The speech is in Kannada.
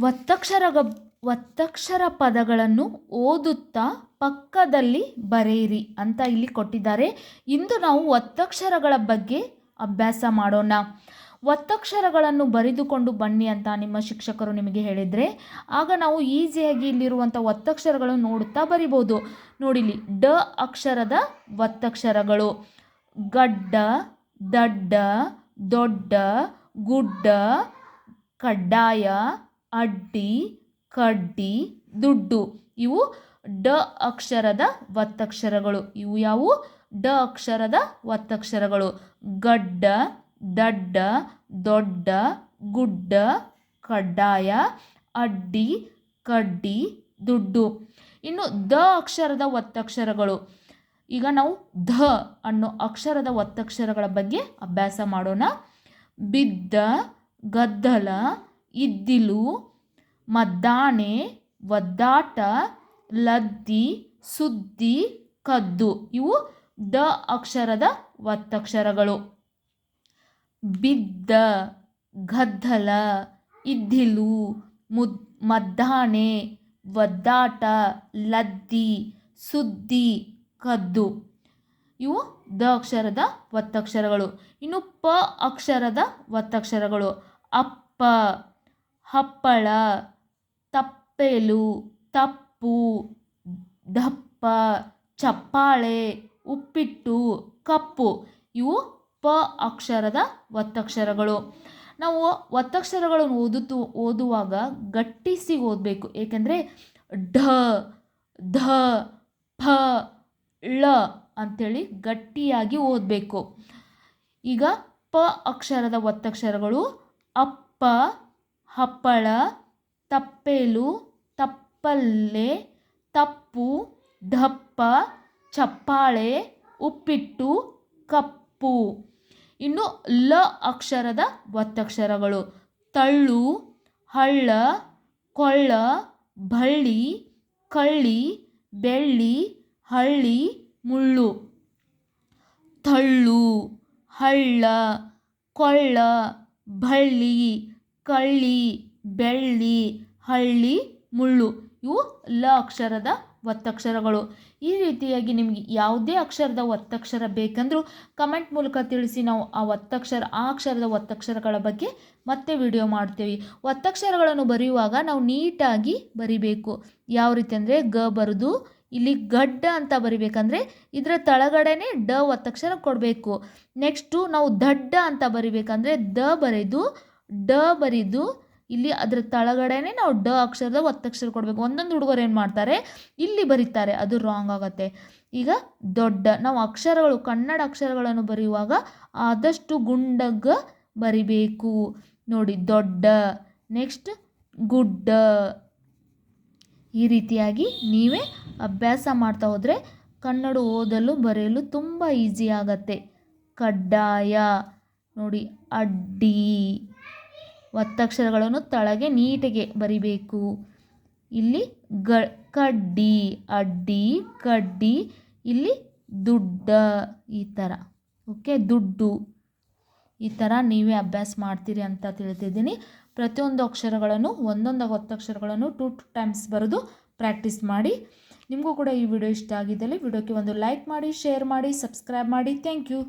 ಒತ್ತಕ್ಷರ ಒತ್ತಕ್ಷರ ಪದಗಳನ್ನು ಓದುತ್ತಾ ಪಕ್ಕದಲ್ಲಿ ಬರೆಯಿರಿ ಅಂತ ಇಲ್ಲಿ ಕೊಟ್ಟಿದ್ದಾರೆ. ಇಂದು ನಾವು ಒತ್ತಕ್ಷರಗಳ ಬಗ್ಗೆ ಅಭ್ಯಾಸ ಮಾಡೋಣ. ಒತ್ತಕ್ಷರಗಳನ್ನು ಬರೆದುಕೊಂಡು ಬನ್ನಿ ಅಂತ ನಿಮ್ಮ ಶಿಕ್ಷಕರು ನಿಮಗೆ ಹೇಳಿದರೆ, ಆಗ ನಾವು ಈಸಿಯಾಗಿ ಇಲ್ಲಿರುವಂಥ ಒತ್ತಕ್ಷರಗಳನ್ನು ನೋಡುತ್ತಾ ಬರಿಬೋದು. ನೋಡಿಲಿ, ಡ ಅಕ್ಷರದ ಒತ್ತಕ್ಷರಗಳು. ಗಡ್ಡ, ದಡ್ಡ, ದೊಡ್ಡ, ಗುಡ್ಡ, ಕಡ್ಡಾಯ ಅಡ್ಡಿ, ಕಡ್ಡಿ, ದುಡ್ಡು. ಇವು ಡ ಅಕ್ಷರದ ಒತ್ತಕ್ಷರಗಳು. ಇವು ಯಾವುವು? ಡ ಅಕ್ಷರದ ಒತ್ತಕ್ಷರಗಳು. ಗಡ್ಡ, ದಡ್ಡ, ದೊಡ್ಡ, ಗುಡ್ಡ, ಕಡ್ಡಾಯ, ಅಡ್ಡಿ, ಕಡ್ಡಿ, ದುಡ್ಡು. ಇನ್ನು ದ ಅಕ್ಷರದ ಒತ್ತಕ್ಷರಗಳು. ಈಗ ನಾವು ಧ ಅನ್ನೋ ಅಕ್ಷರದ ಒತ್ತಕ್ಷರಗಳ ಬಗ್ಗೆ ಅಭ್ಯಾಸ ಮಾಡೋಣ. ಬಿದ್ದ, ಗದ್ದಲ ಇದ್ದಿಲು ಮದ್ದಾನೆ, ಒದ್ದಾಟ, ಲದ್ದಿ, ಸುದ್ದಿ, ಕದ್ದು. ಇವು ದ ಅಕ್ಷರದ ಒತ್ತಕ್ಷರಗಳು. ಬಿದ್ದ, ಗದ್ದಲ, ಇದ್ದಿಲು, ಮುದ್, ಮದ್ದಾನೆ, ಒದ್ದಾಟ, ಲದ್ದಿ, ಸುದ್ದಿ, ಕದ್ದು. ಇವು ದ ಅಕ್ಷರದ ಒತ್ತಕ್ಷರಗಳು. ಇನ್ನು ಪ ಅಕ್ಷರದ ಒತ್ತಕ್ಷರಗಳು. ಅಪ್ಪ. ಹಪ್ಪಳ, ತಪ್ಪೆಲು, ತಪ್ಪು, ದಪ್ಪ, ಚಪ್ಪಾಳೆ, ಉಪ್ಪಿಟ್ಟು, ಕಪ್ಪು ಇವು ಪ ಅಕ್ಷರದ ಒತ್ತಕ್ಷರಗಳು. ನಾವು ಒತ್ತಕ್ಷರಗಳನ್ನು ಓದುತ್ತು, ಓದುವಾಗ ಗಟ್ಟಿಸಿ ಓದಬೇಕು. ಏಕೆಂದರೆ ಢ, ಧ ಫ ಳ ಅಂಥೇಳಿ ಗಟ್ಟಿಯಾಗಿ ಓದಬೇಕು. ಈಗ ಪ ಅಕ್ಷರದ ಒತ್ತಕ್ಷರಗಳು ಅಪ್ಪ ಹಪ್ಪಳ, ತಪ್ಪೇಲು, ತಪ್ಪಲ್ಲೆ, ತಪ್ಪು ದಪ್ಪ ಚಪ್ಪಾಳೆ, ಉಪ್ಪಿಟ್ಟು, ಕಪ್ಪು. ಇನ್ನು ಲ ಅಕ್ಷರದ ಒತ್ತಕ್ಷರಗಳು. ತಳ್ಳು, ಹಳ್ಳ, ಕೊಳ್ಳ, ಬಳ್ಳಿ, ಕಳ್ಳಿ, ಬೆಳ್ಳಿ, ಹಳ್ಳಿ, ಮುಳ್ಳು. ತಳ್ಳು, ಹಳ್ಳ, ಕೊಳ್ಳ, ಬಳ್ಳಿ. ಕಳ್ಳಿ, ಬೆಳ್ಳಿ, ಹಳ್ಳಿ, ಮುಳ್ಳು ಇವು ಲ ಅಕ್ಷರದ ಒತ್ತಕ್ಷರಗಳು. ಈ ರೀತಿಯಾಗಿ ನಿಮಗೆ ಯಾವುದೇ ಅಕ್ಷರದ ಒತ್ತಕ್ಷರ ಬೇಕೆಂದರೂ ಕಮೆಂಟ್ ಮೂಲಕ ತಿಳಿಸಿ ನಾವು ಆ ಒತ್ತಕ್ಷರ, ಆ ಅಕ್ಷರದ ಒತ್ತಕ್ಷರಗಳ ಬಗ್ಗೆ ಮತ್ತೆ ವಿಡಿಯೋ ಮಾಡ್ತೀವಿ. ಒತ್ತಕ್ಷರಗಳನ್ನು ಬರೆಯುವಾಗ ನಾವು ನೀಟಾಗಿ ಬರಿಬೇಕು. ಯಾವ ರೀತಿ ಅಂದರೆ ಗ ಬರೆದು, ಇಲ್ಲಿ ಗಡ್ಡ ಅಂತ ಬರಿಬೇಕಂದ್ರೆ ಇದರ ತಳಗಡೆನೆ ಡ ಒತ್ತಕ್ಷರ ಕೊಡಬೇಕು. ನೆಕ್ಸ್ಟು ನಾವು ದಡ್ಡ ಅಂತ ಬರಿಬೇಕಂದ್ರೆ ದ ಬರೆದು ಡ ಬರಿದು ಇಲ್ಲಿ ಅದರ ತಳಗಡೆನೆ ನಾವು ಡ ಅಕ್ಷರದ ಒತ್ತಕ್ಷರ ಕೊಡಬೇಕು. ಒಂದೊಂದು ಹುಡುಗರು ಏನು ಮಾಡ್ತಾರೆ? ಇಲ್ಲಿ ಬರೀತಾರೆ. ಅದು ರಾಂಗ್ ಆಗುತ್ತೆ. ಈಗ ದೊಡ್ಡ, ನಾವು ಅಕ್ಷರಗಳು, ಕನ್ನಡ ಅಕ್ಷರಗಳನ್ನು ಬರೆಯುವಾಗ ಆದಷ್ಟು ಗುಂಡಗ ಬರಿಬೇಕು. ನೋಡಿ, ದೊಡ್ಡ ನೆಕ್ಸ್ಟ್ ಗುಡ್ಡ. ಈ ರೀತಿಯಾಗಿ ನೀವೇ ಅಭ್ಯಾಸ ಮಾಡ್ತಾ ಹೋದರೆ ಕನ್ನಡ ಓದಲು, ಬರೆಯಲು ತುಂಬ ಈಸಿ ಆಗತ್ತೆ. ಕಡ್ಡಾಯ. ನೋಡಿ, ಅಡ್ಡಿ. ಒತ್ತಕ್ಷರಗಳನ್ನು ತಳಗೆ ನೀಟಿಗೆ ಬರಿಬೇಕು. ಇಲ್ಲಿ ಗ, ಕಡ್ಡಿ, ಅಡ್ಡಿ, ಕಡ್ಡಿ, ಇಲ್ಲಿ ದುಡ್ಡ ಈ ಥರ. ಓಕೆ, ದುಡ್ಡು. ಈ ಥರ ನೀವೇ ಅಭ್ಯಾಸ ಮಾಡ್ತೀರಿ ಅಂತ ತಿಳಿತಿದ್ದೀನಿ. ಪ್ರತಿಯೊಂದು ಅಕ್ಷರಗಳನ್ನು, ಒಂದೊಂದು ಒತ್ತಕ್ಷರಗಳನ್ನು ಟು ಟು ಟೈಮ್ಸ್ ಬರೆದು ಪ್ರಾಕ್ಟೀಸ್ ಮಾಡಿ. ನಿಮಗೂ ಕೂಡ ಈ ವಿಡಿಯೋ ಇಷ್ಟ ಆಗಿದ್ದಲ್ಲಿ ವಿಡಿಯೋಕ್ಕೆ ಒಂದು ಲೈಕ್ ಮಾಡಿ, ಶೇರ್ ಮಾಡಿ, ಸಬ್ಸ್ಕ್ರೈಬ್ ಮಾಡಿ. Thank you.